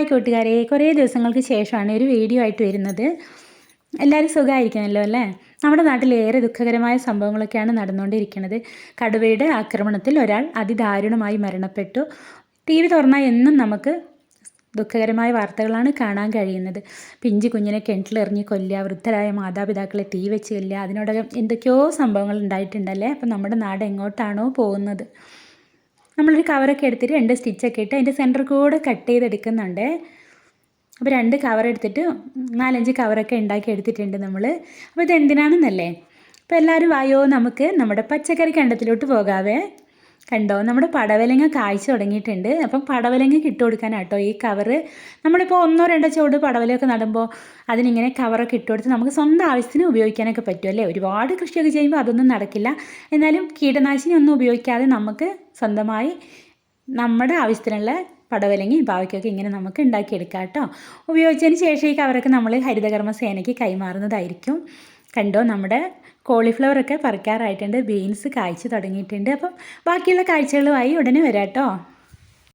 Hi കൂട്ടുകാരെ. കുറേ ദിവസങ്ങൾക്ക് ശേഷമാണ് ഒരു വീഡിയോ ആയിട്ട് വരുന്നത്. എല്ലാവരും സുഖമായിരിക്കണമല്ലോ അല്ലേ? നമ്മുടെ നാട്ടിൽ ഏറെ ദുഃഖകരമായ സംഭവങ്ങളൊക്കെയാണ് നടന്നുകൊണ്ടിരിക്കുന്നത്. കടുവയുടെ ആക്രമണത്തിൽ ഒരാൾ അതിദാരുണമായി മരണപ്പെട്ടു. ടി വി തുറന്നാൽ എന്നും നമുക്ക് ദുഃഖകരമായ വാർത്തകളാണ് കാണാൻ കഴിയുന്നത്. പിഞ്ചു കുഞ്ഞിനെ കിണറ്റിലെറിഞ്ഞ് കൊല്ലുക വൃദ്ധരായ മാതാപിതാക്കളെ തീ വെച്ച് കൊല്ലുക അതിനോടകം എന്തൊക്കെയോ സംഭവങ്ങൾ ഉണ്ടായിട്ടുണ്ടല്ലേ അപ്പം നമ്മുടെ നാട് എങ്ങോട്ടാണോ പോകുന്നത്? നമ്മളൊരു കവറൊക്കെ എടുത്തിട്ട് രണ്ട് സ്റ്റിച്ചൊക്കെ ഇട്ട് അതിന്റെ സെന്റർ കൂടെ കട്ട് ചെയ്തെടുക്കുന്നുണ്ട്. അപ്പോൾ രണ്ട് കവർ എടുത്തിട്ട് നാലഞ്ച് കവറൊക്കെ ഉണ്ടാക്കി എടുത്തിട്ടുണ്ട് നമ്മൾ. അപ്പോൾ ഇത് എന്തിനാണെന്നല്ലേ അപ്പോൾ എല്ലാവരും വായോ നമുക്ക് നമ്മുടെ പച്ചക്കറി കണ്ടത്തിലോട്ട് പോകാവേ. കണ്ടോ? നമ്മുടെ പടവലങ്ങ കായ്ച്ചു തുടങ്ങിയിട്ടുണ്ട്. അപ്പം പടവലങ്ങ ഇട്ട് കൊടുക്കാനാട്ടോ ഈ കവറ്. നമ്മളിപ്പോൾ ഒന്നോ രണ്ടോ ചുവട് പടവലൊക്കെ നടുമ്പോൾ അതിനിങ്ങനെ കവറൊക്കെ ഇട്ട് കൊടുത്ത് നമുക്ക് സ്വന്തം ആവശ്യത്തിന് ഉപയോഗിക്കാനൊക്കെ പറ്റും അല്ലേ? ഒരുപാട് കൃഷിയൊക്കെ ചെയ്യുമ്പോൾ അതൊന്നും നടക്കില്ല. എന്നാലും കീടനാശിനി ഒന്നും ഉപയോഗിക്കാതെ നമുക്ക് സ്വന്തമായി നമ്മുടെ ആവശ്യത്തിനുള്ള പടവലങ്ങയും പാവയ്ക്കൊക്കെ ഇങ്ങനെ നമുക്ക് ഉണ്ടാക്കിയെടുക്കാം കേട്ടോ ഉപയോഗിച്ചതിന് ശേഷം ഈ കവറൊക്കെ നമ്മൾ ഹരിതകർമ്മ സേനയ്ക്ക് കൈമാറുന്നതായിരിക്കും. കണ്ടോ നമ്മുടെ കോളിഫ്ലവർ കോളിഫ്ലവറൊക്കെ പറിക്കാറായിട്ടുണ്ട് ബീൻസ് കായ്ച്ചു തുടങ്ങിയിട്ടുണ്ട്. അപ്പം ബാക്കിയുള്ള കാഴ്ചകളുമായി ഉടനെ വരാം കേട്ടോ